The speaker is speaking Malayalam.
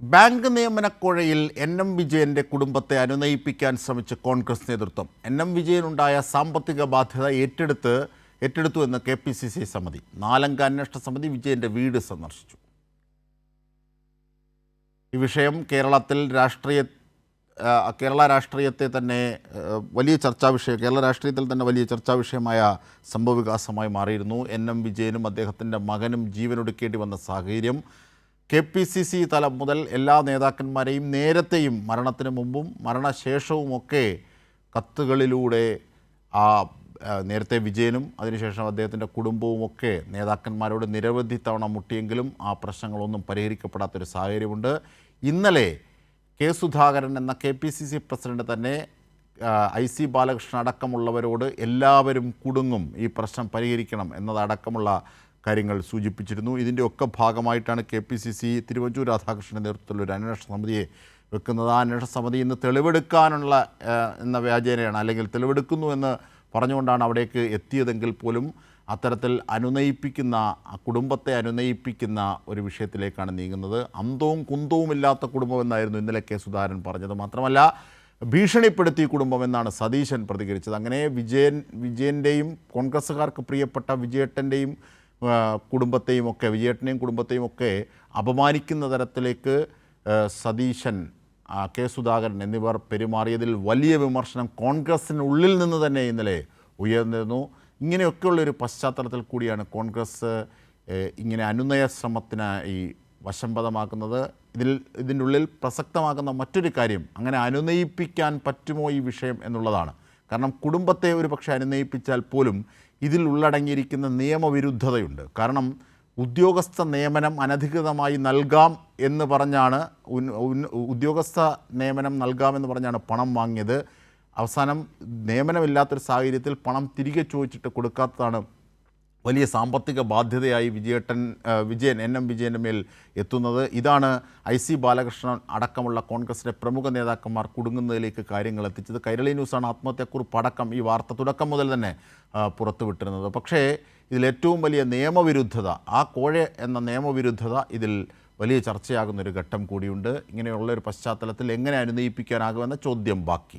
ബാങ്ക് നിയമനക്കോഴയിൽ എൻ എം വിജയന്റെ കുടുംബത്തെ അനുനയിപ്പിക്കാൻ ശ്രമിച്ച കോൺഗ്രസ് നേതൃത്വം. എൻ എം വിജയനുണ്ടായ സാമ്പത്തിക ബാധ്യത ഏറ്റെടുത്ത് ഏറ്റെടുത്തു എന്ന് കെ പി സി സി സമിതി. നാലംഗ അന്വേഷണ സമിതി വിജയന്റെ വീട് സന്ദർശിച്ചു. ഈ വിഷയം കേരളത്തിൽ രാഷ്ട്രീയ കേരള രാഷ്ട്രീയത്തെ തന്നെ വലിയ ചർച്ചാ വിഷയം കേരള രാഷ്ട്രീയത്തിൽ തന്നെ വലിയ ചർച്ചാ വിഷയമായ സംഭവവികാസമായി മാറിയിരുന്നു. എൻ എം വിജയനും അദ്ദേഹത്തിന്റെ മകനും ജീവനൊടുക്കേണ്ടി വന്ന സാഹചര്യം കെ പി സി സി തലം മുതൽ എല്ലാ നേതാക്കന്മാരെയും നേരത്തെയും മരണത്തിന് മുമ്പും മരണശേഷവുമൊക്കെ കത്തുകളിലൂടെ ആ നേരത്തെ വിജയനും അതിനുശേഷം അദ്ദേഹത്തിന്റെ കുടുംബവുമൊക്കെ നേതാക്കന്മാരോട് നിരവധി തവണ മുട്ടിയെങ്കിലും ആ പ്രശ്നങ്ങളൊന്നും പരിഹരിക്കപ്പെടാത്തൊരു സാഹചര്യമുണ്ട്. ഇന്നലെ കെ സുധാകരൻ എന്ന K P C C president തന്നെ ഐ സി ബാലകൃഷ്ണൻ അടക്കമുള്ളവരോട് എല്ലാവരും കുടുങ്ങും ഈ പ്രശ്നം പരിഹരിക്കണം എന്നതടക്കമുള്ള കാര്യങ്ങൾ സൂചിപ്പിച്ചിരുന്നു. ഇതിന്റെ ഒക്കെ ഭാഗമായിട്ടാണ് K P C C Thiruvanchoor രാധാകൃഷ്ണന്റെ നേതൃത്വത്തിൽ ഒരു അന്വേഷണ സമിതിയെ വെക്കുന്നത്. ആ അന്വേഷണ സമിതി ഇന്ന് തെളിവെടുക്കാനുള്ള എന്ന വ്യാജേനയാണ്. അല്ലെങ്കിൽ തെളിവെടുക്കുന്നു എന്ന് പറഞ്ഞുകൊണ്ടാണ് അവിടേക്ക് എത്തിയതെങ്കിൽ പോലും അത്തരത്തിൽ അനുനയിപ്പിക്കുന്ന കുടുംബത്തെ അനുനയിപ്പിക്കുന്ന ഒരു വിഷയത്തിലേക്കാണ് നീങ്ങുന്നത്. അന്തവും കുന്തവും ഇല്ലാത്ത കുടുംബമെന്നായിരുന്നു ഇന്നലെ കെ സുധാകരൻ പറഞ്ഞത്. മാത്രമല്ല ഭീഷണിപ്പെടുത്തി കുടുംബം എന്നാണ് സതീശൻ പ്രതികരിച്ചത്. അങ്ങനെ വിജയൻ വിജയന്റെയും കോൺഗ്രസ്സുകാർക്ക് പ്രിയപ്പെട്ട വിജയേട്ടന്റെയും കുടുംബത്തെയും ഒക്കെ വിജയേട്ടനെയും കുടുംബത്തെയും ഒക്കെ അപമാനിക്കുന്ന തരത്തിലേക്ക് സതീശൻ കെ സുധാകരൻ എന്നിവർ പെരുമാറിയതിൽ വലിയ വിമർശനം കോൺഗ്രസിനുള്ളിൽ നിന്ന് തന്നെ ഇന്നലെ ഉയർന്നിരുന്നു. ഇങ്ങനെയൊക്കെയുള്ളൊരു പശ്ചാത്തലത്തിൽ കൂടിയാണ് കോൺഗ്രസ് ഇങ്ങനെ അനുനയ ശ്രമത്തിനായി വശംപഥമാക്കുന്നത് ഇതിൽ ഇതിന്റെ ഉള്ളിൽ പ്രസക്തമാക്കുന്ന മറ്റൊരു കാര്യം അങ്ങനെ അനുനയിപ്പിക്കാൻ പറ്റുമോ ഈ വിഷയം എന്നുള്ളതാണ്. കാരണം കുടുംബത്തെ ഒരു പക്ഷേ അനുനയിപ്പിച്ചാൽ പോലും ഇതിൽ ഉള്ളടങ്ങിയിരിക്കുന്ന നിയമവിരുദ്ധതയുണ്ട്. കാരണം ഉദ്യോഗസ്ഥ നിയമനം അനധികൃതമായി നൽകാം എന്ന് പറഞ്ഞാണ് ഉദ്യോഗസ്ഥ നിയമനം നൽകാമെന്ന് പറഞ്ഞാണ് പണം വാങ്ങിയത്. അവസാനം നിയമനമില്ലാത്തൊരു സാഹചര്യത്തിൽ പണം തിരികെ ചോദിച്ചിട്ട് കൊടുക്കാത്തതാണ് വലിയ സാമ്പത്തിക ബാധ്യതയായി വിജയേട്ടൻ വിജയൻ എൻ എം വിജയന്റെ മേൽ എത്തുന്നത്. ഇതാണ് ഐ സി ബാലകൃഷ്ണൻ അടക്കമുള്ള കോൺഗ്രസിന്റെ പ്രമുഖ നേതാക്കന്മാർ കുടുങ്ങുന്നതിലേക്ക് കാര്യങ്ങൾ എത്തിച്ചത്. കൈരളി ന്യൂസാണ് ആത്മഹത്യക്കുറിപ്പ് അടക്കം ഈ വാർത്ത തുടക്കം മുതൽ തന്നെ പുറത്തുവിട്ടിരുന്നത്. പക്ഷേ ഇതിലേറ്റവും വലിയ നിയമവിരുദ്ധത ആ കോഴ എന്ന നിയമവിരുദ്ധത ഇതിൽ വലിയ ചർച്ചയാകുന്നൊരു ഘട്ടം കൂടിയുണ്ട്. ഇങ്ങനെയുള്ള ഒരു പശ്ചാത്തലത്തിൽ എങ്ങനെ അനുനയിപ്പിക്കാനാകുമെന്ന ചോദ്യം ബാക്കി.